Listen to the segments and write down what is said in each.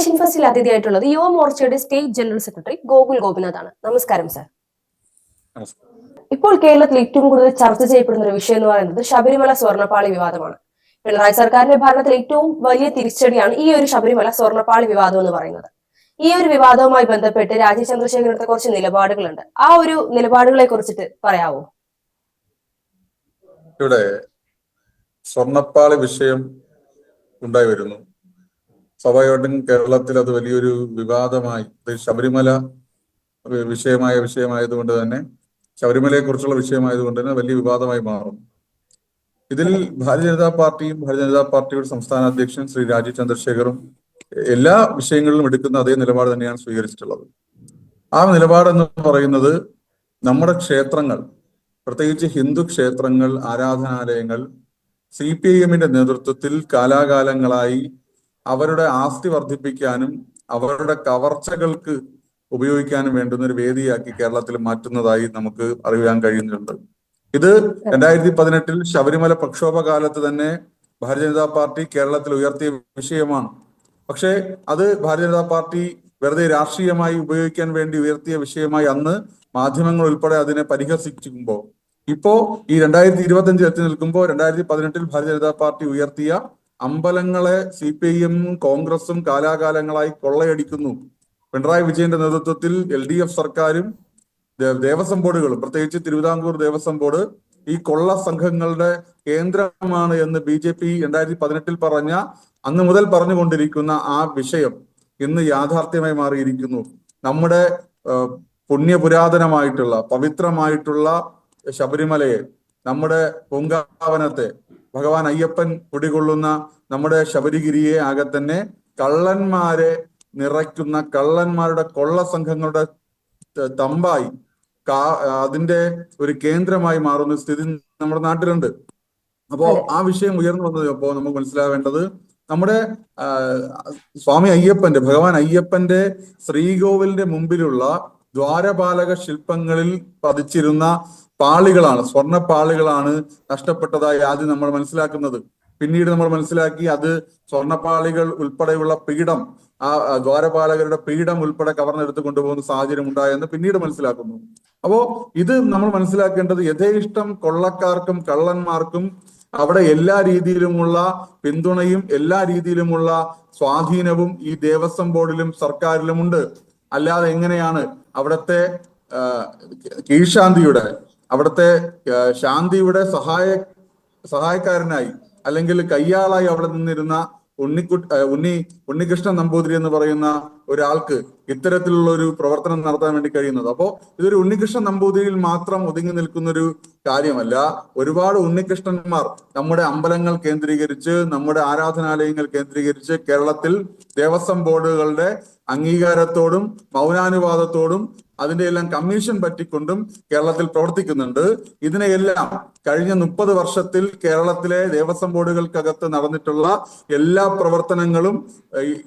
Nation ഫസ്റ്റിൽ അതിഥിയായിട്ടുള്ളത് യുവ മോർച്ചയുടെ സ്റ്റേറ്റ് ജനറൽ സെക്രട്ടറി ഗോകുൽ ഗോപിനാഥാണ്. നമസ്കാരം സർ ഇപ്പോൾ കേരളത്തിൽ ഏറ്റവും കൂടുതൽ ചർച്ച ചെയ്യപ്പെടുന്ന ഒരു വിഷയം എന്ന് പറയുന്നത് ശബരിമല സ്വർണപ്പാളി വിവാദമാണ്. പിണറായി സർക്കാരിന്റെ ഭരണത്തിൽ ഏറ്റവും വലിയ തിരിച്ചടിയാണ് ഈ ഒരു ശബരിമല സ്വർണപ്പാളി വിവാദം എന്ന് പറയുന്നത്. ഈ ഒരു വിവാദവുമായി ബന്ധപ്പെട്ട് രാജീവ് ചന്ദ്രശേഖരത്തെ കുറച്ച് നിലപാടുകളുണ്ട്. ആ ഒരു നിലപാടുകളെ കുറിച്ചിട്ട് പറയാവോ? ഇവിടെ സ്വർണപ്പാളി വിഷയം ഉണ്ടായി വരുന്നു. സ്വാഭാവികമായിട്ടും കേരളത്തിൽ അത് വലിയൊരു വിവാദമായി. ശബരിമല വിഷയമായ വിഷയമായതുകൊണ്ട് തന്നെ ശബരിമലയെ കുറിച്ചുള്ള വിഷയമായതുകൊണ്ട് തന്നെ വലിയ വിവാദമായി മാറും. ഇതിൽ ഭാരതീയ ജനതാ പാർട്ടിയും ഭാരതീയ ജനതാ പാർട്ടിയുടെ സംസ്ഥാന അധ്യക്ഷൻ ശ്രീ രാജീവ് ചന്ദ്രശേഖറും എല്ലാ വിഷയങ്ങളിലും എടുക്കുന്ന അതേ നിലപാട് തന്നെയാണ് സ്വീകരിച്ചിട്ടുള്ളത്. ആ നിലപാടെന്ന് പറയുന്നത് നമ്മുടെ ക്ഷേത്രങ്ങൾ പ്രത്യേകിച്ച് ഹിന്ദു ക്ഷേത്രങ്ങൾ ആരാധനാലയങ്ങൾ സി പി ഐ എമ്മിന്റെ നേതൃത്വത്തിൽ കാലാകാലങ്ങളായി അവരുടെ ആസ്തി വർദ്ധിപ്പിക്കാനും അവരുടെ കവർച്ചകൾക്ക് ഉപയോഗിക്കാനും വേണ്ടുന്ന ഒരു വേദിയാക്കി കേരളത്തിൽ മാറ്റുന്നതായി നമുക്ക് അറിയാൻ കഴിയുന്നുണ്ട്. ഇത് രണ്ടായിരത്തി പതിനെട്ടിൽ ശബരിമല പ്രക്ഷോഭ കാലത്ത് തന്നെ ഭാരതീയ ജനതാ പാർട്ടി കേരളത്തിൽ ഉയർത്തിയ വിഷയമാണ്. പക്ഷേ അത് ഭാരതീയ ജനതാ പാർട്ടി വെറുതെ രാഷ്ട്രീയമായി ഉപയോഗിക്കാൻ വേണ്ടി ഉയർത്തിയ വിഷയമായി അന്ന് മാധ്യമങ്ങൾ ഉൾപ്പെടെ അതിനെ പരിഹസിക്കുമ്പോൾ ഇപ്പോ ഈ രണ്ടായിരത്തി ഇരുപത്തി അഞ്ചിൽ എത്തി നിൽക്കുമ്പോൾ രണ്ടായിരത്തി പതിനെട്ടിൽ ഭാരതീയ ജനതാ പാർട്ടി ഉയർത്തിയ അമ്പലങ്ങളെ സി പി ഐഎം കോൺഗ്രസും കാലാകാലങ്ങളായി കൊള്ളയടിക്കുന്നു. പിണറായി വിജയന്റെ നേതൃത്വത്തിൽ എൽ ഡി എഫ് സർക്കാരും ദേവസ്വം ബോർഡുകളും പ്രത്യേകിച്ച് തിരുവിതാംകൂർ ദേവസ്വം ബോർഡ് ഈ കൊള്ള സംഘങ്ങളുടെ കേന്ദ്രമാണ് എന്ന് ബി ജെ പി രണ്ടായിരത്തി പതിനെട്ടിൽ പറഞ്ഞ അന്ന് മുതൽ പറഞ്ഞുകൊണ്ടിരിക്കുന്ന ആ വിഷയം ഇന്ന് യാഥാർത്ഥ്യമായി മാറിയിരിക്കുന്നു. നമ്മുടെ പുണ്യപുരാതനമായിട്ടുള്ള പവിത്രമായിട്ടുള്ള ശബരിമലയെ നമ്മുടെ പൂങ്കാവനത്തെ ഭഗവാൻ അയ്യപ്പൻ കുടികൊള്ളുന്ന നമ്മുടെ ശബരിഗിരിയെ ആകെ തന്നെ കള്ളന്മാരെ നിറയ്ക്കുന്ന കള്ളന്മാരുടെ കൊള്ള സംഘങ്ങളുടെ തമ്പായി കാ അതിന്റെ ഒരു കേന്ദ്രമായി മാറുന്ന സ്ഥിതി നമ്മുടെ നാട്ടിലുണ്ട്. അപ്പോ ആ വിഷയം ഉയർന്നു വന്നപ്പോ നമുക്ക് മനസ്സിലാവേണ്ടത് നമ്മുടെ സ്വാമി അയ്യപ്പന്റെ ഭഗവാൻ അയ്യപ്പന്റെ ശ്രീകോവിലിന്റെ മുമ്പിലുള്ള ദ്വാരപാലക ശില്പങ്ങളിൽ പതിച്ചിരുന്ന പാളികളാണ് സ്വർണ പാളികളാണ് നഷ്ടപ്പെട്ടതായി ആദ്യം നമ്മൾ മനസ്സിലാക്കുന്നത്. പിന്നീട് നമ്മൾ മനസ്സിലാക്കി അത് സ്വർണപ്പാളികൾ ഉൾപ്പെടെയുള്ള പീഠം ആ ദ്വാരപാലകരുടെ പീഠം ഉൾപ്പെടെ കവർന്നെടുത്ത് കൊണ്ടുപോകുന്ന സാഹചര്യം ഉണ്ടായെന്ന് പിന്നീട് മനസ്സിലാക്കുന്നു. അപ്പോ ഇത് നമ്മൾ മനസ്സിലാക്കേണ്ടത് യഥേഷ്ടം കൊള്ളക്കാർക്കും കള്ളന്മാർക്കും അവിടെ എല്ലാ രീതിയിലുമുള്ള പിന്തുണയും എല്ലാ രീതിയിലുമുള്ള സ്വാധീനവും ഈ ദേവസ്വം ബോർഡിലും സർക്കാരിലുമുണ്ട്. അല്ലാതെ എങ്ങനെയാണ് അവിടുത്തെ കീഴ്ശാന്തിയുടെ അവിടുത്തെ ശാന്തിയുടെ സഹായ സഹായക്കാരനായി അല്ലെങ്കിൽ കയ്യാളായി അവിടെ നിന്നിരുന്ന ഉണ്ണിക്കു ഉണ്ണി ഉണ്ണികൃഷ്ണൻ നമ്പൂതിരി എന്ന് പറയുന്ന ഒരാൾക്ക് ഇത്തരത്തിലുള്ള ഒരു പ്രവർത്തനം നടത്താൻ വേണ്ടി കഴിയുന്നത്. അപ്പോൾ ഇതൊരു ഉണ്ണികൃഷ്ണൻ നമ്പൂതിരിയിൽ മാത്രം ഒതുങ്ങി നിൽക്കുന്ന ഒരു കാര്യമല്ല. ഒരുപാട് ഉണ്ണികൃഷ്ണന്മാർ നമ്മുടെ അമ്പലങ്ങൾ കേന്ദ്രീകരിച്ച് നമ്മുടെ ആരാധനാലയങ്ങൾ കേന്ദ്രീകരിച്ച് കേരളത്തിൽ ദേവസ്വം ബോർഡുകളുടെ അംഗീകാരത്തോടും മൗനാനുവാദത്തോടും അതിന്റെ എല്ലാം കമ്മീഷൻ പറ്റിക്കൊണ്ടും കേരളത്തിൽ പ്രവർത്തിക്കുന്നുണ്ട്. ഇതിനെയെല്ലാം കഴിഞ്ഞ മുപ്പത് വർഷത്തിൽ കേരളത്തിലെ ദേവസ്വം ബോർഡുകൾക്കകത്ത് നടന്നിട്ടുള്ള എല്ലാ പ്രവർത്തനങ്ങളും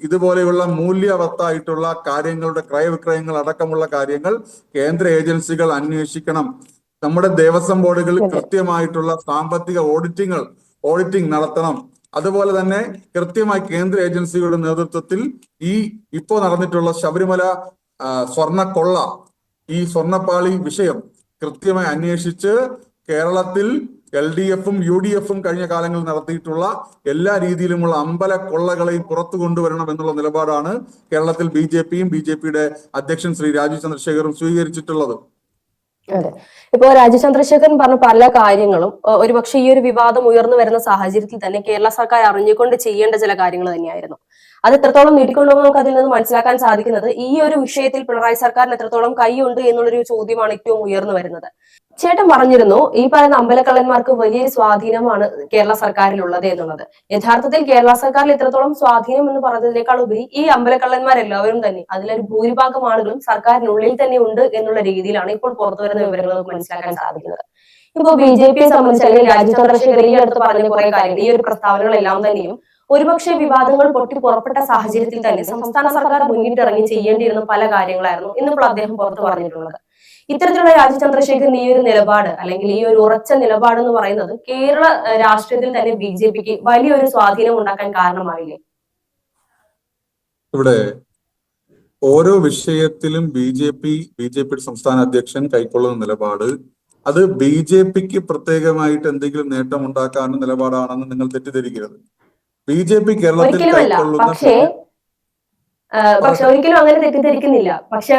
ഇതുപോലെയുള്ള മൂല്യവത്തായിട്ടുള്ള കാര്യങ്ങളുടെ ക്രയവിക്രയങ്ങൾ അടക്കമുള്ള കാര്യങ്ങൾ കേന്ദ്ര ഏജൻസികൾ അന്വേഷിക്കണം. നമ്മുടെ ദേവസ്വം ബോർഡുകൾ കൃത്യമായിട്ടുള്ള സാമ്പത്തിക ഓഡിറ്റിങ്ങൾ ഓഡിറ്റിംഗ് നടത്തണം. അതുപോലെ തന്നെ കൃത്യമായി കേന്ദ്ര ഏജൻസികളുടെ നേതൃത്വത്തിൽ ഈ ഇപ്പോൾ നടന്നിട്ടുള്ള ശബരിമല സ്വർണക്കൊള്ള സ്വർണക്കൊള്ള ഈ സ്വർണപ്പാളി വിഷയം കൃത്യമായി അന്വേഷിച്ച് കേരളത്തിൽ എൽ ഡി എഫും യു ഡി എഫും കഴിഞ്ഞ കാലങ്ങളിൽ നടത്തിയിട്ടുള്ള എല്ലാ രീതിയിലുമുള്ള അമ്പല കൊള്ളകളെയും പുറത്തു കൊണ്ടുവരണം എന്നുള്ള നിലപാടാണ് കേരളത്തിൽ ബി ജെ പിയും ബി ജെ പിയുടെ അധ്യക്ഷൻ ശ്രീ രാജീവ് ചന്ദ്രശേഖറും സ്വീകരിച്ചിട്ടുള്ളത്. അതെ. ഇപ്പോ രാജീവ് ചന്ദ്രശേഖരൻ പറഞ്ഞ പല കാര്യങ്ങളും ഒരുപക്ഷെ ഈ ഒരു വിവാദം ഉയർന്നു വരുന്ന സാഹചര്യത്തിൽ തന്നെ കേരള സർക്കാർ അറിഞ്ഞുകൊണ്ട് ചെയ്യേണ്ട ചില കാര്യങ്ങൾ തന്നെയായിരുന്നു. അത് എത്രത്തോളം നീട്ടിക്കൊണ്ടുപോകുമ്പോൾ നമുക്ക് അതിൽ നിന്ന് മനസ്സിലാക്കാൻ സാധിക്കുന്നത് ഈ ഒരു വിഷയത്തിൽ പിണറായി സർക്കാരിന് എത്രത്തോളം കൈയുണ്ട് എന്നുള്ളൊരു ചോദ്യമാണ് ഏറ്റവും ഉയർന്നു വരുന്നത്. ചേട്ടൻ പറഞ്ഞിരുന്നു ഈ പറയുന്ന അമ്പലക്കള്ളന്മാർക്ക് വലിയ സ്വാധീനമാണ് കേരള സർക്കാരിലുള്ളത് എന്നുള്ളത്. യഥാർത്ഥത്തിൽ കേരള സർക്കാരിൽ എത്രത്തോളം സ്വാധീനം എന്ന് പറഞ്ഞതിനേക്കാൾ ഉപരി ഈ അമ്പലക്കള്ളന്മാരെല്ലാവരും തന്നെ അതിലൊരു ഭൂരിഭാഗം ആളുകളും സർക്കാരിനുള്ളിൽ തന്നെ ഉണ്ട് എന്നുള്ള രീതിയിലാണ് ഇപ്പോൾ പുറത്തു വരുന്ന വിവരങ്ങൾ മനസ്സിലാക്കാൻ സാധിക്കുന്നത്. ഇപ്പോ ബി ജെ പിയെ സംബന്ധിച്ച് അല്ലെങ്കിൽ രാജ്യ അടുത്ത് പറഞ്ഞ കുറെ കാര്യങ്ങൾ ഈ ഒരു പ്രസ്താവനകളെല്ലാം തന്നെയും ഒരുപക്ഷെ വിവാദങ്ങൾ പൊട്ടി പുറപ്പെട്ട സാഹചര്യത്തിൽ തന്നെ സംസ്ഥാന സർക്കാർ മുന്നിട്ടിറങ്ങി ചെയ്യേണ്ടിയിരുന്ന പല കാര്യങ്ങളായിരുന്നു ഇന്നിപ്പോൾ അദ്ദേഹം പുറത്തു പറഞ്ഞിട്ടുള്ളത്. ഇത്തരത്തിലുള്ള രാജീവ് ചന്ദ്രശേഖരൻ ഈ ഒരു നിലപാട് അല്ലെങ്കിൽ ഈ ഒരു ഉറച്ച നിലപാട് എന്ന് പറയുന്നത് കേരള രാഷ്ട്രീയത്തിൽ തന്നെ ബി ജെ പിക്ക് വലിയൊരു സ്വാധീനം ഉണ്ടാക്കാൻ കാരണമായില്ലേ ഇവിടെ ഓരോ വിഷയത്തിലും B J P B J P സംസ്ഥാന അധ്യക്ഷൻ കൈക്കൊള്ളുന്ന നിലപാട്. അത് ബി ജെ പിക്ക് പ്രത്യേകമായിട്ട് എന്തെങ്കിലും നേട്ടം ഉണ്ടാക്കാനുള്ള നിലപാടാണെന്ന് നിങ്ങൾ തെറ്റിദ്ധരിക്കരുത്. ബി ജെ പി കേരളത്തിൽ പക്ഷേ പക്ഷെ ഒരിക്കലും അങ്ങനെ തെറ്റിദ്ധരിക്കുന്നില്ല. പക്ഷെ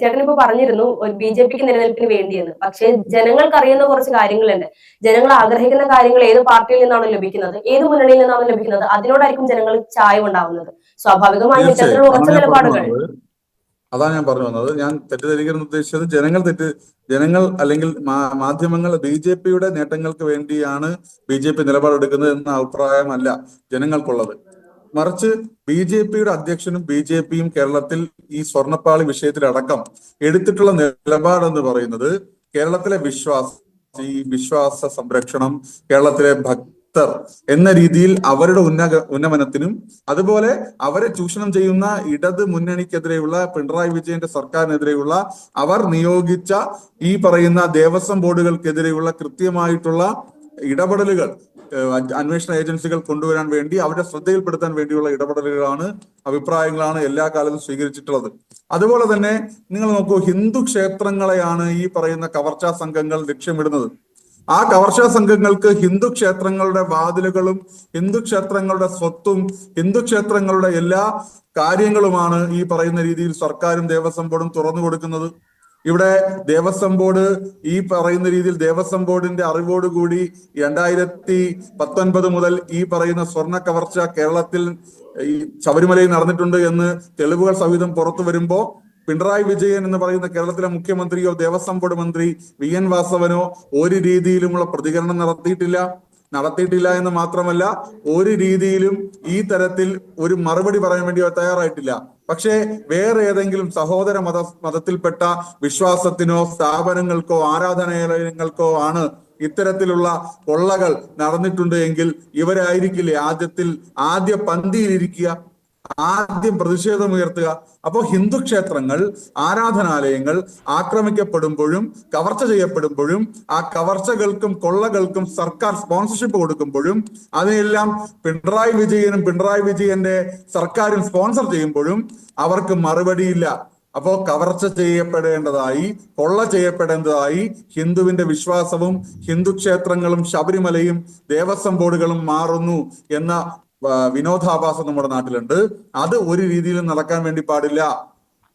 ചേട്ടൻ ഇപ്പൊ പറഞ്ഞിരുന്നു ബി ജെ പിക്ക് നിലനിൽപ്പിന് വേണ്ടിയെന്ന്. പക്ഷെ ജനങ്ങൾക്ക് അറിയുന്ന കുറച്ച് കാര്യങ്ങളുണ്ട്. ജനങ്ങൾ ആഗ്രഹിക്കുന്ന കാര്യങ്ങൾ ഏത് പാർട്ടിയിൽ നിന്നാണോ ലഭിക്കുന്നത് ഏത് മുന്നണിയിൽ നിന്നാണോ ലഭിക്കുന്നത് അതിനോടായിരിക്കും ജനങ്ങൾ ചായ ഉണ്ടാവുന്നത് സ്വാഭാവികമായും ഇത്തരത്തിലുള്ള ഉറച്ച നിലപാടുകൾ. അതാണ് ഞാൻ പറഞ്ഞു വന്നത്. ഞാൻ തെറ്റിദ്ധരിക്കുന്ന ഉദ്ദേശിച്ചത് ജനങ്ങൾ തെറ്റ് ജനങ്ങൾ അല്ലെങ്കിൽ മാധ്യമങ്ങൾ ബി ജെ പിയുടെ നേട്ടങ്ങൾക്ക് വേണ്ടിയാണ് ബി ജെ പി നിലപാടെടുക്കുന്നത് എന്ന അഭിപ്രായമല്ല ജനങ്ങൾക്കുള്ളത്. മറിച്ച് ബി ജെ പിയുടെ അധ്യക്ഷനും ബി ജെ പിയും കേരളത്തിൽ ഈ സ്വർണപ്പാളി വിഷയത്തിലടക്കം എടുത്തിട്ടുള്ള നിലപാടെന്ന് പറയുന്നത് കേരളത്തിലെ വിശ്വാസ ഈ വിശ്വാസ സംരക്ഷണം കേരളത്തിലെ ഭക്തർ എന്ന രീതിയിൽ അവരുടെ ഉന്നക ഉന്നമനത്തിനും അതുപോലെ അവരെ ചൂഷണം ചെയ്യുന്ന ഇടത് മുന്നണിക്കെതിരെയുള്ള പിണറായി വിജയന്റെ സർക്കാരിനെതിരെയുള്ള അവർ നിയോഗിച്ച ഈ പറയുന്ന ദേവസ്വം ബോർഡുകൾക്കെതിരെയുള്ള കൃത്യമായിട്ടുള്ള ഇടപെടലുകൾ അന്വേഷണ ഏജൻസികൾ കൊണ്ടുവരാൻ വേണ്ടി അവരെ ശ്രദ്ധയിൽപ്പെടുത്താൻ വേണ്ടിയുള്ള ഇടപെടലുകളാണ് അഭിപ്രായങ്ങളാണ് എല്ലാ കാലത്തും സ്വീകരിച്ചിട്ടുള്ളത്. അതുപോലെ തന്നെ നിങ്ങൾ നോക്കൂ ഹിന്ദു ക്ഷേത്രങ്ങളെയാണ് ഈ പറയുന്ന കവർച്ചാ സംഘങ്ങൾ ലക്ഷ്യമിടുന്നത്. ആ കവർച്ചാ സംഘങ്ങൾക്ക് ഹിന്ദു ക്ഷേത്രങ്ങളുടെ വാതിലുകളും ഹിന്ദു ക്ഷേത്രങ്ങളുടെ സ്വത്തും ഹിന്ദു ക്ഷേത്രങ്ങളുടെ എല്ലാ കാര്യങ്ങളുമാണ് ഈ പറയുന്ന രീതിയിൽ സർക്കാരും ദേവസ്വം ബോർഡും തുറന്നു കൊടുക്കുന്നത്. ഇവിടെ ദേവസ്വം ബോർഡ് ഈ പറയുന്ന രീതിയിൽ ദേവസ്വം ബോർഡിന്റെ അറിവോടുകൂടി രണ്ടായിരത്തി പത്തൊൻപത് മുതൽ ഈ പറയുന്ന സ്വർണ കവർച്ച കേരളത്തിൽ ഈ ശബരിമലയിൽ നടന്നിട്ടുണ്ട് എന്ന് തെളിവുകൾ സഹിതം പുറത്തു വരുമ്പോ പിണറായി വിജയൻ എന്ന് പറയുന്ന കേരളത്തിലെ മുഖ്യമന്ത്രിയോ ദേവസ്വം ബോർഡ് മന്ത്രി വി എൻ വാസവനോ ഒരു രീതിയിലുമുള്ള പ്രതികരണം നടത്തിയിട്ടില്ല. നടത്തിയിട്ടില്ല എന്ന് മാത്രമല്ല ഒരു രീതിയിലും ഈ തരത്തിൽ ഒരു മറുപടി പറയാൻ വേണ്ടി തയ്യാറായിട്ടില്ല. പക്ഷേ വേറെ ഏതെങ്കിലും സഹോദര മത മതത്തിൽപ്പെട്ട വിശ്വാസത്തിനോ സ്ഥാപനങ്ങൾക്കോ ആരാധനാലയങ്ങൾക്കോ ആണ് ഇത്തരത്തിലുള്ള കൊള്ളകൾ നടന്നിട്ടുണ്ട് എങ്കിൽ ഇവരായിരിക്കില്ലേ ആദ്യത്തിൽ ആദ്യ പന്തിയിലിരിക്കുക ആദ്യം പ്രതിഷേധം ഉയർത്തുക. അപ്പോൾ ഹിന്ദു ക്ഷേത്രങ്ങൾ ആരാധനാലയങ്ങൾ ആക്രമിക്കപ്പെടുമ്പോഴും കവർച്ച ചെയ്യപ്പെടുമ്പോഴും ആ കവർച്ചകൾക്കും കൊള്ളകൾക്കും സർക്കാർ സ്പോൺസർഷിപ്പ് കൊടുക്കുമ്പോഴും അതിനെല്ലാം പിണറായി വിജയനും പിണറായി വിജയന്റെ സർക്കാരും സ്പോൺസർ ചെയ്യുമ്പോഴും അവർക്ക് മറുപടിയില്ല. അപ്പോ കവർച്ച ചെയ്യപ്പെടേണ്ടതായി കൊള്ള ചെയ്യപ്പെടേണ്ടതായി ഹിന്ദുവിന്റെ വിശ്വാസവും ഹിന്ദു ക്ഷേത്രങ്ങളും ശബരിമലയും ദേവസ്വം ബോർഡുകളും മാറുന്നു എന്ന വിനോദാഭാസം നമ്മുടെ നാട്ടിലുണ്ട്. അത് ഒരു രീതിയിലും നടക്കാൻ വേണ്ടി പാടില്ല.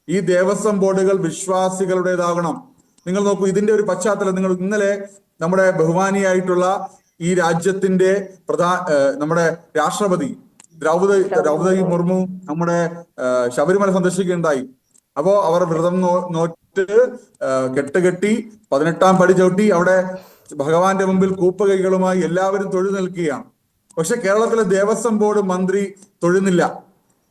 ഈ ദേവസ്വം ബോർഡുകൾ വിശ്വാസികളുടേതാകണം. നിങ്ങൾ നോക്കൂ ഇതിന്റെ ഒരു പശ്ചാത്തലം നിങ്ങൾ ഇന്നലെ നമ്മുടെ ബഹുമാനിയായിട്ടുള്ള ഈ രാജ്യത്തിന്റെ പ്രധാ നമ്മുടെ രാഷ്ട്രപതി ദ്രൗപദി ദ്രൗപദി മുർമു നമ്മുടെ ശബരിമല സന്ദർശിക്കുകയുണ്ടായി. അപ്പോ അവർ വ്രതം നോറ്റ് കെട്ടുകെട്ടി പതിനെട്ടാം പടി ചവിട്ടി അവിടെ ഭഗവാന്റെ മുമ്പിൽ കൂപ്പകൈകളുമായി എല്ലാവരും തൊഴിൽ നിൽക്കുകയാണ്. പക്ഷെ കേരളത്തിലെ ദേവസ്വം ബോർഡ് മന്ത്രി തൊഴുന്നില്ല.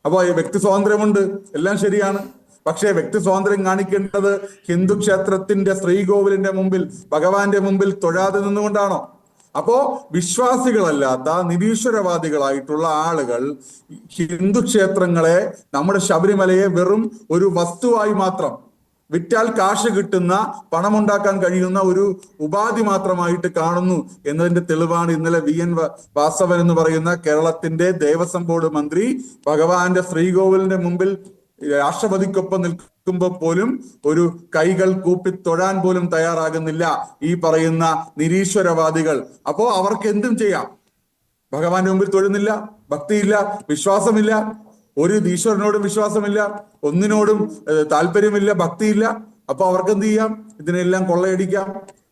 അപ്പോൾ വ്യക്തി സ്വാതന്ത്ര്യമുണ്ട് എല്ലാം ശരിയാണ്. പക്ഷേ വ്യക്തി സ്വാതന്ത്ര്യം കാണിക്കേണ്ടത് ഹിന്ദു ക്ഷേത്രത്തിന്റെ ശ്രീകോവിലിന്റെ മുമ്പിൽ ഭഗവാന്റെ മുമ്പിൽ തൊഴാതെ നിന്നുകൊണ്ടാണോ? അപ്പോ വിശ്വാസികളല്ലാത്ത നിരീശ്വരവാദികളായിട്ടുള്ള ആളുകൾ ഹിന്ദു ക്ഷേത്രങ്ങളെ നമ്മുടെ ശബരിമലയെ വെറും ഒരു വസ്തുവായി മാത്രം വിറ്റാൽ കാശ് കിട്ടുന്ന പണമുണ്ടാക്കാൻ കഴിയുന്ന ഒരു ഉപാധി മാത്രമായിട്ട് കാണുന്നു എന്നതിന്റെ തെളിവാണ് ഇന്നലെ വി എൻ വാസവൻ എന്ന് പറയുന്ന കേരളത്തിന്റെ ദേവസ്വം ബോർഡ് മന്ത്രി. ഭഗവാന്റെ ശ്രീകോവിലിന്റെ മുമ്പിൽ രാഷ്ട്രപതിക്കൊപ്പം നിൽക്കുമ്പോൾ പോലും ഒരു കൈകൾ കൂപ്പി തൊഴാൻ പോലും തയ്യാറാകുന്നില്ല ഈ പറയുന്ന നിരീശ്വരവാദികൾ. അപ്പോ അവർക്ക് എന്തും ചെയ്യാം. ഭഗവാന്റെ മുമ്പിൽ തൊഴുന്നില്ല ഭക്തിയില്ല വിശ്വാസമില്ല. ഒരു ഈശ്വരനോടും വിശ്വാസമില്ല ഒന്നിനോടും താല്പര്യമില്ല ഭക്തിയില്ല. അപ്പൊ അവർക്ക് എന്ത് ചെയ്യാം? ഇതിനെല്ലാം കൊള്ളയടിക്കാം.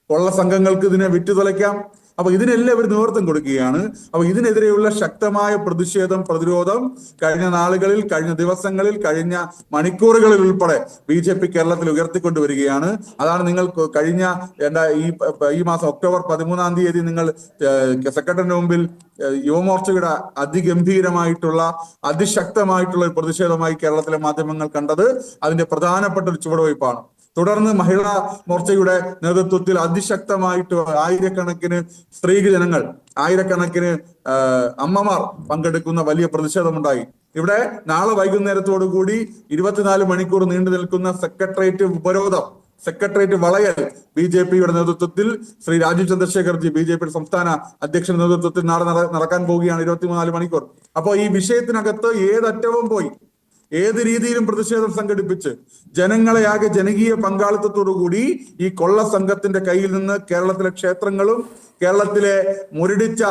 കൊള്ള സംഘങ്ങൾക്ക് ഇതിനെ വിറ്റുതുലയ്ക്കാം അപ്പൊ ഇതിനെല്ലാം ഇവർ നേതൃത്വം കൊടുക്കുകയാണ്. അപ്പൊ ഇതിനെതിരെയുള്ള ശക്തമായ പ്രതിഷേധം പ്രതിരോധം കഴിഞ്ഞ നാളുകളിൽ കഴിഞ്ഞ ദിവസങ്ങളിൽ കഴിഞ്ഞ മണിക്കൂറുകളിൽ ഉൾപ്പെടെ ബി ജെ പി കേരളത്തിൽ ഉയർത്തിക്കൊണ്ടുവരികയാണ്. അതാണ് നിങ്ങൾ കഴിഞ്ഞ എന്താ ഈ ഈ മാസം ഒക്ടോബർ പതിമൂന്നാം തീയതി നിങ്ങൾ സെക്രട്ടറിന്റെ മുമ്പിൽ യുവമോർച്ചയുടെ അതിഗംഭീരമായിട്ടുള്ള അതിശക്തമായിട്ടുള്ള ഒരു പ്രതിഷേധമായി കേരളത്തിലെ മാധ്യമങ്ങൾ കണ്ടത് അതിന്റെ പ്രധാനപ്പെട്ട ഒരു ചുവടുവയ്പ്പാണ്. തുടർന്ന് മഹിളാ മോർച്ചയുടെ നേതൃത്വത്തിൽ അതിശക്തമായിട്ട് ആയിരക്കണക്കിന് സ്ത്രീ ജനങ്ങൾ ആയിരക്കണക്കിന് അമ്മമാർ പങ്കെടുക്കുന്ന വലിയ പ്രതിഷേധമുണ്ടായി. ഇവിടെ നാളെ വൈകുന്നേരത്തോടു കൂടി ഇരുപത്തിനാല് മണിക്കൂർ നീണ്ടു നിൽക്കുന്ന സെക്രട്ടേറിയറ്റ് ഉപരോധം സെക്രട്ടേറിയറ്റ് വളയൽ ബി ജെ പിയുടെ നേതൃത്വത്തിൽ ശ്രീ രാജീവ് ചന്ദ്രശേഖർജി ബി ജെ പിയുടെ സംസ്ഥാന അധ്യക്ഷന്റെ നേതൃത്വത്തിൽ നാളെ നടക്കാൻ പോവുകയാണ് ഇരുപത്തിനാല് മണിക്കൂർ. അപ്പോൾ ഈ വിഷയത്തിനകത്ത് ഏതറ്റവും പോയി ഏത് രീതിയിലും പ്രതിഷേധം സംഘടിപ്പിച്ച് ജനങ്ങളെ ആകെ ജനകീയ പങ്കാളിത്തത്തോടു കൂടി ഈ കൊള്ള സംഘത്തിന്റെ കയ്യിൽ നിന്ന് കേരളത്തിലെ ക്ഷേത്രങ്ങളും കേരളത്തിലെ മുരടിച്ച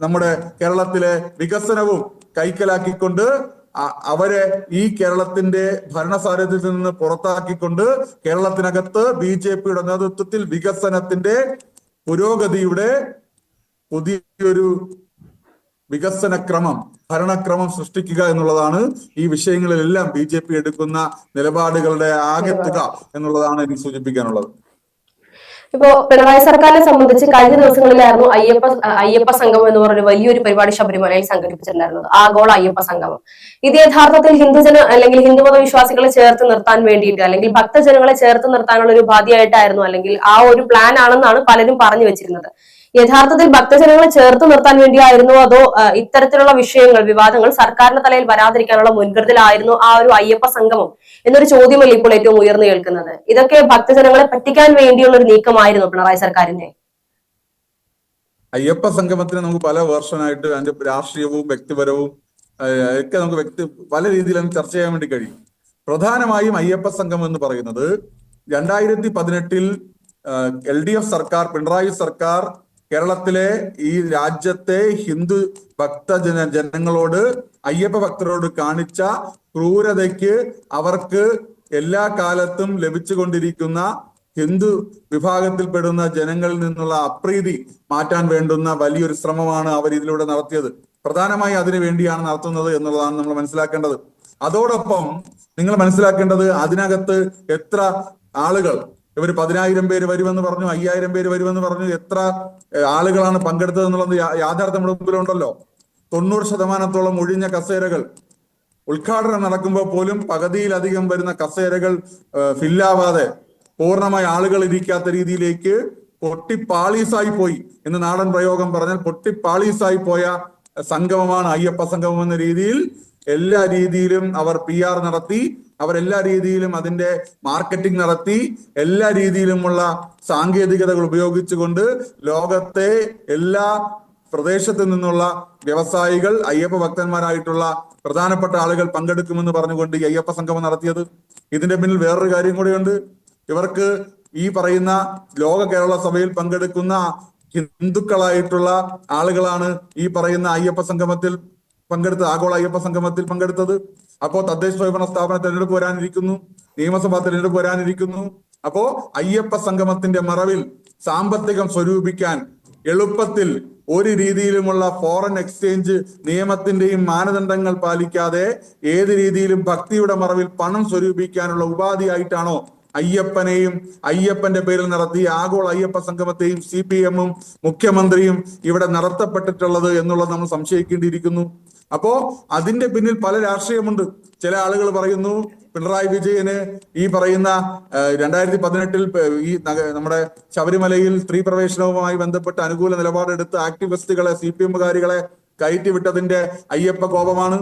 നമ്മുടെ കേരളത്തിലെ വികസനവും കൈക്കലാക്കിക്കൊണ്ട് അവരെ ഈ കേരളത്തിന്റെ ഭരണസാരഥ്യത്തിൽ നിന്ന് പുറത്താക്കിക്കൊണ്ട് കേരളത്തിനകത്ത് ബി ജെ പിയുടെ നേതൃത്വത്തിൽ വികസനത്തിന്റെ പുരോഗതിയുടെ പുതിയൊരു വികസന ക്രമം ഭരണക്രമം സൃഷ്ടിക്കുക എന്നുള്ളതാണ് ഈ വിഷയങ്ങളിലെല്ലാം ബി ജെ പി എടുക്കുന്ന നിലപാടുകളുടെ ആകെത്തുക എന്നുള്ളതാണ് എനിക്ക് സൂചിപ്പിക്കാനുള്ളത്. ഇപ്പോ പിണറായി സർക്കാരിനെ സംബന്ധിച്ച് കഴിഞ്ഞ ദിവസങ്ങളിലായിരുന്നു അയ്യപ്പ അയ്യപ്പ സംഗമം എന്ന് പറഞ്ഞ വലിയൊരു പരിപാടി ശബരിമലയിൽ സംഘടിപ്പിച്ചിട്ടുണ്ടായിരുന്നത്. ആഗോള അയ്യപ്പ സംഗമം. ഇത് യഥാർത്ഥത്തിൽ ഹിന്ദുജന അല്ലെങ്കിൽ ഹിന്ദുമത വിശ്വാസികളെ ചേർത്ത് നിർത്താൻ വേണ്ടിയിട്ട് അല്ലെങ്കിൽ ഭക്തജനങ്ങളെ ചേർത്ത് നിർത്താനുള്ള ഒരു ഉപാധിയായിട്ടായിരുന്നു അല്ലെങ്കിൽ ആ ഒരു പ്ലാൻ ആണെന്നാണ് പലരും പറഞ്ഞു വെച്ചിരുന്നത്. യഥാർത്ഥത്തിൽ ഭക്തജനങ്ങളെ ചേർത്ത് നിർത്താൻ വേണ്ടിയായിരുന്നു അതോ ഇത്തരത്തിലുള്ള വിഷയങ്ങൾ വിവാദങ്ങൾ സർക്കാരിന്റെ തലയിൽ വരാതിരിക്കാനുള്ള മുൻകരുതലായിരുന്നു ആ ഒരു അയ്യപ്പ സംഗമം എന്നൊരു ചോദ്യമല്ലേ ഇപ്പോൾ ഏറ്റവും ഉയർന്നു കേൾക്കുന്നത്. ഇതൊക്കെ ഭക്തജനങ്ങളെ പറ്റിക്കാൻ വേണ്ടിയുള്ള ഒരു നീക്കമായിരുന്നു പിണറായി സർക്കാരിന്റെ. അയ്യപ്പ സംഗമത്തിന് നമുക്ക് പല വേർഷനായിട്ട് അതിന്റെ രാഷ്ട്രീയവും വ്യക്തിപരവും ഒക്കെ നമുക്ക് വ്യക്തി പല രീതിയിൽ നമുക്ക് ചർച്ച ചെയ്യാൻ വേണ്ടി കഴിയും. പ്രധാനമായും അയ്യപ്പ സംഘം എന്ന് പറയുന്നത് രണ്ടായിരത്തി പതിനെട്ടിൽ എൽ ഡി എഫ് സർക്കാർ പിണറായി സർക്കാർ കേരളത്തിലെ ഈ രാജ്യത്തെ ഹിന്ദു ഭക്തജന ജനങ്ങളോട് അയ്യപ്പ ഭക്തരോട് കാണിച്ച ക്രൂരതയ്ക്ക് അവർക്ക് എല്ലാ കാലത്തും ലഭിച്ചുകൊണ്ടിരിക്കുന്ന ഹിന്ദു വിഭാഗത്തിൽപ്പെടുന്ന ജനങ്ങളിൽ നിന്നുള്ള അപ്രീതി മാറ്റാൻ വേണ്ടുന്ന വലിയൊരു ശ്രമമാണ് അവർ ഇതിലൂടെ നടത്തിയത്. പ്രധാനമായി അതിനു വേണ്ടിയാണ് നടത്തുന്നത് എന്നുള്ളതാണ് നമ്മൾ മനസ്സിലാക്കേണ്ടത്. അതോടൊപ്പം നിങ്ങൾ മനസ്സിലാക്കേണ്ടത് അതിനകത്ത് എത്ര ആളുകൾ ഇവർ പതിനായിരം പേര് വരുമെന്ന് പറഞ്ഞു അയ്യായിരം പേര് വരുമെന്ന് പറഞ്ഞു. എത്ര ആളുകളാണ് പങ്കെടുത്തത് എന്നുള്ളത് യാഥാർത്ഥ്യം മുമ്പിലുണ്ടല്ലോ. തൊണ്ണൂറ് ശതമാനത്തോളം ഒഴിഞ്ഞ കസേരകൾ. ഉദ്ഘാടനം നടക്കുമ്പോൾ പോലും പകുതിയിലധികം വരുന്ന കസേരകൾ ഫില്ലാവാതെ പൂർണമായി ആളുകൾ ഇരിക്കാത്ത രീതിയിലേക്ക് പൊട്ടിപ്പാളീസായി പോയി എന്ന് നാടൻ പ്രയോഗം പറഞ്ഞാൽ പൊട്ടിപ്പാളീസായി പോയ സംഗമമാണ് അയ്യപ്പ സംഗമം എന്ന രീതിയിൽ എല്ലാ രീതിയിലും അവർ പി നടത്തി അവർ എല്ലാ രീതിയിലും അതിന്റെ മാർക്കറ്റിംഗ് നടത്തി എല്ലാ രീതിയിലുമുള്ള സാങ്കേതികതകൾ ഉപയോഗിച്ചുകൊണ്ട് ലോകത്തെ എല്ലാ പ്രദേശത്ത് നിന്നുള്ള വ്യവസായികൾ അയ്യപ്പ ഭക്തന്മാരായിട്ടുള്ള പ്രധാനപ്പെട്ട ആളുകൾ പങ്കെടുക്കുമെന്ന് പറഞ്ഞുകൊണ്ട് ഈ അയ്യപ്പ സംഗമം നടത്തിയത്. ഇതിന്റെ പിന്നിൽ വേറൊരു കാര്യം കൂടിയുണ്ട്. ഇവർക്ക് ഈ പറയുന്ന ലോക കേരള സഭയിൽ പങ്കെടുക്കുന്ന ഹിന്ദുക്കളായിട്ടുള്ള ആളുകളാണ് ഈ പറയുന്ന അയ്യപ്പ സംഗമത്തിൽ പങ്കെടുത്ത ആഗോള അയ്യപ്പ സംഗമത്തിൽ പങ്കെടുത്തത്. അപ്പോ തദ്ദേശ സ്വയംഭരണ സ്ഥാപന തെരഞ്ഞെടുപ്പ് വരാനിരിക്കുന്നു നിയമസഭാ തെരഞ്ഞെടുപ്പ് വരാനിരിക്കുന്നു. അപ്പോ അയ്യപ്പ സംഗമത്തിന്റെ മറവിൽ സാമ്പത്തികം സ്വരൂപിക്കാൻ എളുപ്പത്തിൽ ഒരു രീതിയിലുമുള്ള ഫോറിൻ എക്സ്ചേഞ്ച് നിയമത്തിന്റെയും മാനദണ്ഡങ്ങൾ പാലിക്കാതെ ഏത് രീതിയിലും ഭക്തിയുടെ മറവിൽ പണം സ്വരൂപിക്കാനുള്ള ഉപാധിയായിട്ടാണോ അയ്യപ്പനെയും അയ്യപ്പന്റെ പേരിൽ നടത്തിയ ആഗോള അയ്യപ്പ സംഗമത്തെയും സി പി എമ്മും മുഖ്യമന്ത്രിയും ഇവിടെ നടത്തപ്പെട്ടിട്ടുള്ളത് എന്നുള്ളത് നമ്മൾ സംശയിക്കേണ്ടിയിരിക്കുന്നു. അപ്പോ അതിന്റെ പിന്നിൽ പല രാഷ്ട്രീയമുണ്ട്. ചില ആളുകൾ പറയുന്നു പിണറായി വിജയന് ഈ പറയുന്ന രണ്ടായിരത്തി പതിനെട്ടിൽ ഈ നമ്മുടെ ശബരിമലയിൽ സ്ത്രീ പ്രവേശനവുമായി ബന്ധപ്പെട്ട് അനുകൂല നിലപാടെടുത്ത് ആക്ടിവിസ്റ്റുകളെ സി പി എമ്മുകാരികളെ കയറ്റിവിട്ടതിന്റെ അയ്യപ്പ കോപമാണ്.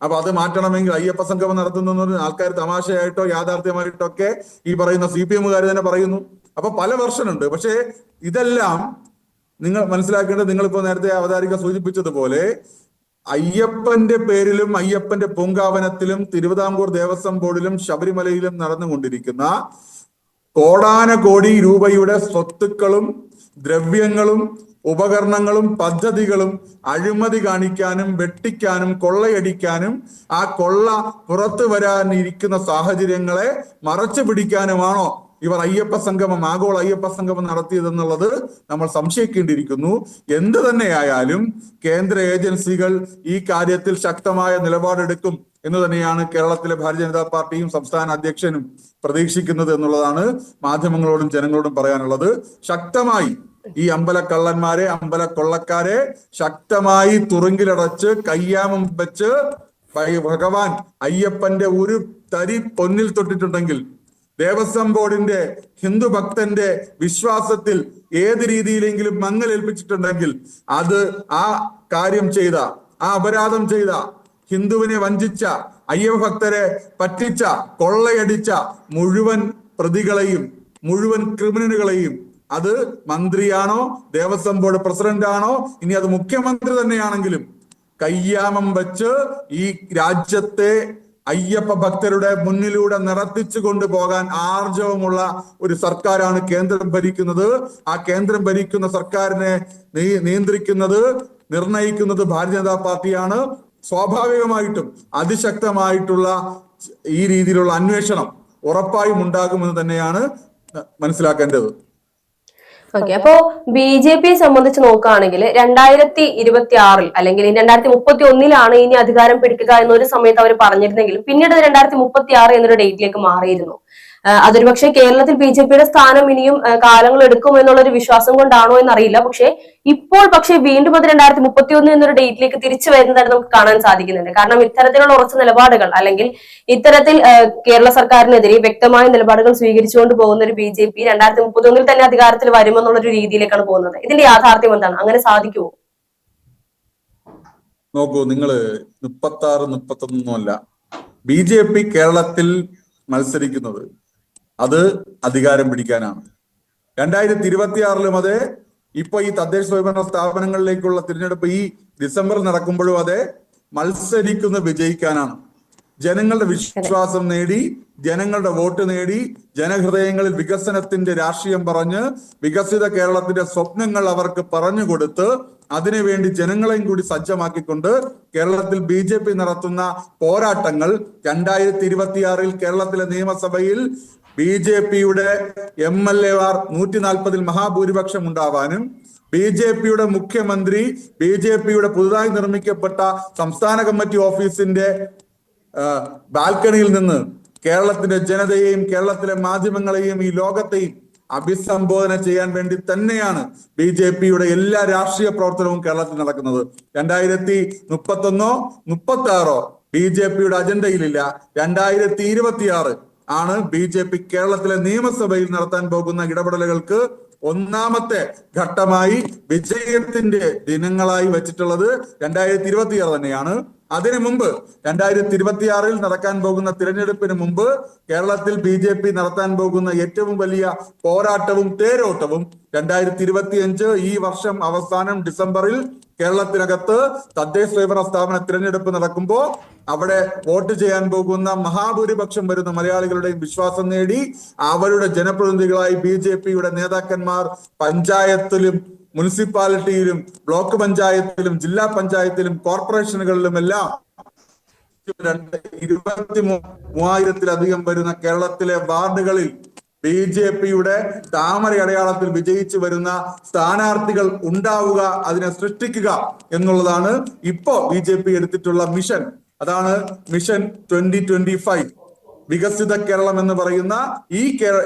അപ്പൊ അത് മാറ്റണമെങ്കിൽ അയ്യപ്പ സംഗമം നടത്തുന്ന ആൾക്കാർ തമാശയായിട്ടോ യാഥാർത്ഥ്യമായിട്ടോ ഒക്കെ ഈ പറയുന്ന സി പി എമ്മുകാർ തന്നെ പറയുന്നു. അപ്പൊ പല വെർഷൻ ഉണ്ട് പക്ഷേ ഇതെല്ലാം നിങ്ങൾ മനസ്സിലാക്കേണ്ടത് നിങ്ങളിപ്പോ നേരത്തെ അവതാരിക സൂചിപ്പിച്ചതുപോലെ അയ്യപ്പന്റെ പേരിലും അയ്യപ്പന്റെ പൂങ്കാവനത്തിലും തിരുവിതാംകൂർ ദേവസ്വം ബോർഡിലും ശബരിമലയിലും നടന്നുകൊണ്ടിരിക്കുന്ന കോടാന കോടി രൂപയുടെ സ്വത്തുക്കളും ദ്രവ്യങ്ങളും ഉപകരണങ്ങളും പദ്ധതികളും അഴിമതി കാണിക്കാനും വെട്ടിക്കാനും കൊള്ളയടിക്കാനും ആ കൊള്ള പുറത്തു വരാനിരിക്കുന്ന സാഹചര്യങ്ങളെ മറച്ചു പിടിക്കാനുമാണോ ഇവർ അയ്യപ്പ സംഗമം ആഗോള അയ്യപ്പ സംഗമം നടത്തിയതെന്നുള്ളത് നമ്മൾ സംശയിക്കേണ്ടിയിരിക്കുന്നു. എന്ത് തന്നെയായാലും കേന്ദ്ര ഏജൻസികൾ ഈ കാര്യത്തിൽ ശക്തമായ നിലപാടെടുക്കും എന്ന് തന്നെയാണ് കേരളത്തിലെ ഭാരതീയ ജനതാ പാർട്ടിയും സംസ്ഥാന അധ്യക്ഷനും പ്രതീക്ഷിക്കുന്നത് എന്നുള്ളതാണ് മാധ്യമങ്ങളോടും ജനങ്ങളോടും പറയാനുള്ളത്. ശക്തമായി ഈ അമ്പലക്കള്ളന്മാരെ അമ്പല കൊള്ളക്കാരെ ശക്തമായി തുറുങ്കിലടച്ച് കയ്യാമം വെച്ച് ഭഗവാൻ അയ്യപ്പന്റെ ഒരു തരി പൊന്നിൽ തൊട്ടിട്ടുണ്ടെങ്കിൽ ദേവസ്വം ബോർഡിന്റെ ഹിന്ദു ഭക്തന്റെ വിശ്വാസത്തിൽ ഏത് രീതിയിലെങ്കിലും മങ്ങലേൽപ്പിച്ചിട്ടുണ്ടെങ്കിൽ അത് ആ കാര്യം ചെയ്ത ആ അപരാധം ചെയ്ത ഹിന്ദുവിനെ വഞ്ചിച്ച അയ്യപ്പ ഭക്തരെ പറ്റിച്ച കൊള്ളയടിച്ച മുഴുവൻ പ്രതികളെയും മുഴുവൻ ക്രിമിനലുകളെയും അത് മന്ത്രിയാണോ ദേവസ്വം ബോർഡ് പ്രസിഡന്റ് ആണോ ഇനി അത് മുഖ്യമന്ത്രി തന്നെയാണെങ്കിലും കയ്യാമം വെച്ച് ഈ രാജ്യത്തെ അയ്യപ്പ ഭക്തരുടെ മുന്നിലൂടെ നടത്തിച്ചു കൊണ്ടുപോകാൻ ആർജവമുള്ള ഒരു സർക്കാരാണ് കേന്ദ്രം ഭരിക്കുന്നത്. ആ കേന്ദ്രം ഭരിക്കുന്ന സർക്കാരിനെ നിയന്ത്രിക്കുന്നത് നിർണയിക്കുന്നത് ഭാരതീയ ജനതാ പാർട്ടിയാണ്. സ്വാഭാവികമായിട്ടും അതിശക്തമായിട്ടുള്ള ഈ രീതിയിലുള്ള അന്വേഷണം ഉറപ്പായും ഉണ്ടാകുമെന്ന് തന്നെയാണ് മനസ്സിലാക്കേണ്ടത്. ഓക്കെ അപ്പോ ബി ജെ പിയെ സംബന്ധിച്ച് നോക്കുകയാണെങ്കിൽ രണ്ടായിരത്തി ഇരുപത്തി ആറിൽ അല്ലെങ്കിൽ രണ്ടായിരത്തി മുപ്പത്തി ഒന്നിലാണ് ഇനി അധികാരം പിടിക്കുക എന്നൊരു സമയത്ത് അവർ പറഞ്ഞിരുന്നെങ്കിലും പിന്നീട് രണ്ടായിരത്തി മുപ്പത്തി ആറ് എന്നൊരു ഡേറ്റിലേക്ക് മാറിയിരുന്നു. അതൊരു പക്ഷേ കേരളത്തിൽ ബി ജെ പിയുടെ സ്ഥാനം ഇനിയും കാലങ്ങൾ എടുക്കും എന്നുള്ളൊരു വിശ്വാസം കൊണ്ടാണോ എന്നറിയില്ല. പക്ഷേ ഇപ്പോൾ പക്ഷേ വീണ്ടും അത് രണ്ടായിരത്തി മുപ്പത്തി ഒന്ന് എന്നൊരു ഡേറ്റിലേക്ക് തിരിച്ചു വരുന്നതായിട്ട് നമുക്ക് കാണാൻ സാധിക്കുന്നുണ്ട്. കാരണം ഇത്തരത്തിലുള്ള ഉറച്ച നിലപാടുകൾ അല്ലെങ്കിൽ ഇത്തരത്തിൽ കേരള സർക്കാരിനെതിരെ വ്യക്തമായ നിലപാടുകൾ സ്വീകരിച്ചുകൊണ്ട് പോകുന്ന ഒരു ബി ജെ പി രണ്ടായിരത്തി മുപ്പത്തി ഒന്നിൽ തന്നെ അധികാരത്തിൽ വരുമെന്നുള്ള ഒരു രീതിയിലേക്കാണ് പോകുന്നത്. ഇതിന്റെ യാഥാർത്ഥ്യം എന്താണ്? അങ്ങനെ സാധിക്കുമോ നോക്കൂ നിങ്ങൾ മുപ്പത്തി ആറ് മുപ്പത്തൊന്നും അല്ല ബി ജെ പി കേരളത്തിൽ മത്സരിക്കുന്നത് അത് അധികാരം പിടിക്കാനാണ്. രണ്ടായിരത്തി ഇരുപത്തി ആറിലും അതെ ഇപ്പൊ ഈ തദ്ദേശ സ്വയംഭരണ സ്ഥാപനങ്ങളിലേക്കുള്ള തിരഞ്ഞെടുപ്പ് ഈ ഡിസംബർ നടക്കുമ്പോഴും അതെ മത്സരിക്കുന്ന വിജയിക്കാനാണ്. ജനങ്ങളുടെ വിശ്വാസം നേടി ജനങ്ങളുടെ വോട്ട് നേടി ജനഹൃദയങ്ങളിൽ വികസനത്തിന്റെ രാഷ്ട്രീയം പറഞ്ഞ് വികസിത കേരളത്തിന്റെ സ്വപ്നങ്ങൾ അവർക്ക് പറഞ്ഞു കൊടുത്ത് അതിനുവേണ്ടി ജനങ്ങളെയും കൂടി സജ്ജമാക്കിക്കൊണ്ട് കേരളത്തിൽ ബി ജെ പി നടത്തുന്ന പോരാട്ടങ്ങൾ രണ്ടായിരത്തി ഇരുപത്തിയാറിൽ കേരളത്തിലെ നിയമസഭയിൽ ബി ജെ പിയുടെ എം എൽ എ ആർ നൂറ്റി നാൽപ്പതിൽ മഹാഭൂരിപക്ഷം ഉണ്ടാവാനും ബി ജെ പിയുടെ മുഖ്യമന്ത്രി ബി ജെ പിയുടെ പുതുതായി നിർമ്മിക്കപ്പെട്ട സംസ്ഥാന കമ്മിറ്റി ഓഫീസിന്റെ ബാൽക്കണിയിൽ നിന്ന് കേരളത്തിന്റെ ജനതയെയും കേരളത്തിലെ മാധ്യമങ്ങളെയും ഈ ലോകത്തെയും അഭിസംബോധന ചെയ്യാൻ വേണ്ടി തന്നെയാണ് ബി ജെ പിയുടെ എല്ലാ രാഷ്ട്രീയ പ്രവർത്തനവും കേരളത്തിൽ നടക്കുന്നത്. രണ്ടായിരത്തി മുപ്പത്തൊന്നോ മുപ്പത്തി ആറോ ബി ജെ പിയുടെ അജണ്ടയിലില്ല. രണ്ടായിരത്തി ഇരുപത്തിയാറ് ആണ് ബി ജെ പി കേരളത്തിലെ നിയമസഭയിൽ നടത്താൻ പോകുന്ന ഇടപെടലുകൾക്ക് ഒന്നാമത്തെ ഘട്ടമായി വിജയത്തിന്റെ ദിനങ്ങളായി വെച്ചിട്ടുള്ളത് രണ്ടായിരത്തി ഇരുപത്തിയാറ് തന്നെയാണ്. അതിനു മുമ്പ് രണ്ടായിരത്തി ഇരുപത്തിയാറിൽ നടക്കാൻ പോകുന്ന തിരഞ്ഞെടുപ്പിന് മുമ്പ് കേരളത്തിൽ ബി ജെ പി നടത്താൻ പോകുന്ന ഏറ്റവും വലിയ പോരാട്ടവും തേരോട്ടവും രണ്ടായിരത്തി ഇരുപത്തിയഞ്ച് ഈ വർഷം അവസാനം ഡിസംബറിൽ കേരളത്തിനകത്ത് തദ്ദേശ സ്വയംഭരണ സ്ഥാപന തിരഞ്ഞെടുപ്പ് നടക്കുമ്പോൾ അവിടെ വോട്ട് ചെയ്യാൻ പോകുന്ന മഹാഭൂരിപക്ഷം വരുന്ന മലയാളികളുടെയും വിശ്വാസം നേടി അവരുടെ ജനപ്രതിനിധികളായി ബി ജെ പിയുടെ നേതാക്കന്മാർ പഞ്ചായത്തിലും മുനിസിപ്പാലിറ്റിയിലും ബ്ലോക്ക് പഞ്ചായത്തിലും ജില്ലാ പഞ്ചായത്തിലും കോർപ്പറേഷനുകളിലും എല്ലാം ഇരുപത്തി മൂവായിരത്തിലധികം വരുന്ന കേരളത്തിലെ വാർഡുകളിൽ ബി ജെ പിയുടെ താമര അടയാളത്തിൽ വിജയിച്ചു വരുന്ന സ്ഥാനാർത്ഥികൾ ഉണ്ടാവുക അതിനെ സൃഷ്ടിക്കുക എന്നുള്ളതാണ് ഇപ്പോ ബി ജെ പി എടുത്തിട്ടുള്ള മിഷൻ. അതാണ് മിഷൻ ട്വന്റി ട്വന്റി ഫൈവ്. വികസിത കേരളം എന്ന് പറയുന്ന ഈ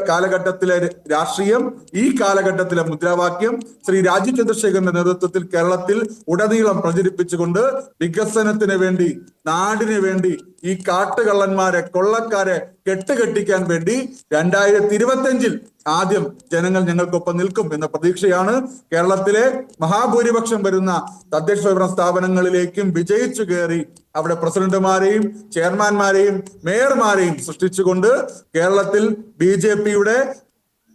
കാലഘട്ടത്തിലെ രാഷ്ട്രീയം ഈ കാലഘട്ടത്തിലെ മുദ്രാവാക്യം ശ്രീ രാജീവ് ചന്ദ്രശേഖരന്റെ നേതൃത്വത്തിൽ കേരളത്തിൽ ഉടനീളം പ്രചരിപ്പിച്ചുകൊണ്ട് വികസനത്തിന് വേണ്ടി നാടിന് വേണ്ടി ഈ കാട്ടുകള്ളന്മാരെ കൊള്ളക്കാരെ കെട്ടുകെട്ടിക്കാൻ വേണ്ടി രണ്ടായിരത്തി ഇരുപത്തിയഞ്ചിൽ ആദ്യം ജനങ്ങൾ ഞങ്ങൾക്കൊപ്പം നിൽക്കും എന്ന പ്രതീക്ഷയാണ് കേരളത്തിലെ മഹാഭൂരിപക്ഷം വരുന്ന തദ്ദേശ സ്വയംഭരണ സ്ഥാപനങ്ങളിലേക്കും വിജയിച്ചു കയറി അവിടെ പ്രസിഡന്റുമാരെയും ചെയർമാൻമാരെയും മേയർമാരെയും സൃഷ്ടിച്ചുകൊണ്ട് കേരളത്തിൽ ബി ജെ പിയുടെ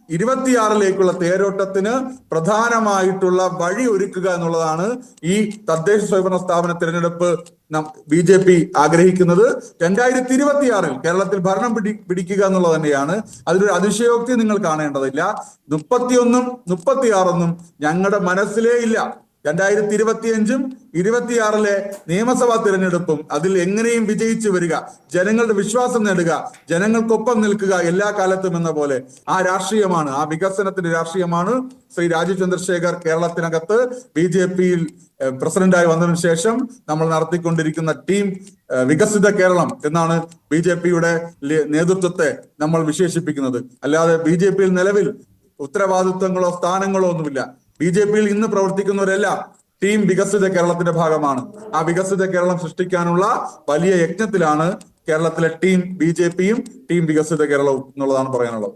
ഇരുപത്തിയാറിലേക്കുള്ള തേരോട്ടത്തിന് പ്രധാനമായിട്ടുള്ള വഴി ഒരുക്കുക എന്നുള്ളതാണ് ഈ തദ്ദേശ സ്വയംഭരണ സ്ഥാപന തിരഞ്ഞെടുപ്പ് ബി ജെ പി ആഗ്രഹിക്കുന്നത് രണ്ടായിരത്തി ഇരുപത്തിയാറിൽ കേരളത്തിൽ ഭരണം പിടി പിടിക്കുക എന്നുള്ളത് തന്നെയാണ്. അതിലൊരു അതിശയോക്തി നിങ്ങൾ കാണേണ്ടതില്ല. മുപ്പത്തിയൊന്നും മുപ്പത്തിയാറൊന്നും ഞങ്ങളുടെ മനസ്സിലേ ഇല്ല. രണ്ടായിരത്തി ഇരുപത്തിയഞ്ചും ഇരുപത്തിയാറിലെ നിയമസഭാ തിരഞ്ഞെടുപ്പും അതിൽ എങ്ങനെയും വിജയിച്ചു വരിക ജനങ്ങളുടെ വിശ്വാസം നേടുക ജനങ്ങൾക്കൊപ്പം നിൽക്കുക എല്ലാ കാലത്തും എന്ന പോലെ ആ രാഷ്ട്രീയമാണ് ആ വികസനത്തിന്റെ രാഷ്ട്രീയമാണ് ശ്രീ രാജീവ് ചന്ദ്രശേഖർ കേരളത്തിനകത്ത് ബി ജെ പിയിൽ പ്രസിഡന്റായി വന്നതിന് ശേഷം നമ്മൾ നടത്തിക്കൊണ്ടിരിക്കുന്ന ടീം വികസിത കേരളം എന്നാണ് ബി ജെ പിയുടെ നേതൃത്വത്തെ നമ്മൾ വിശേഷിപ്പിക്കുന്നത്. അല്ലാതെ ബി ജെ പിയിൽ നിലവിൽ ഉത്തരവാദിത്വങ്ങളോ സ്ഥാനങ്ങളോ ഒന്നുമില്ല. ബി ജെ പിയിൽ ഇന്ന് പ്രവർത്തിക്കുന്നവരെല്ലാം ടീം വികസിത കേരളത്തിന്റെ ഭാഗമാണ്. ആ വികസിത കേരളം സൃഷ്ടിക്കാനുള്ള വലിയ യജ്ഞത്തിലാണ് കേരളത്തിലെ ടീം ബി ജെ പിയും ടീം വികസിത കേരളവും എന്നുള്ളതാണ് പറയാനുള്ളത്.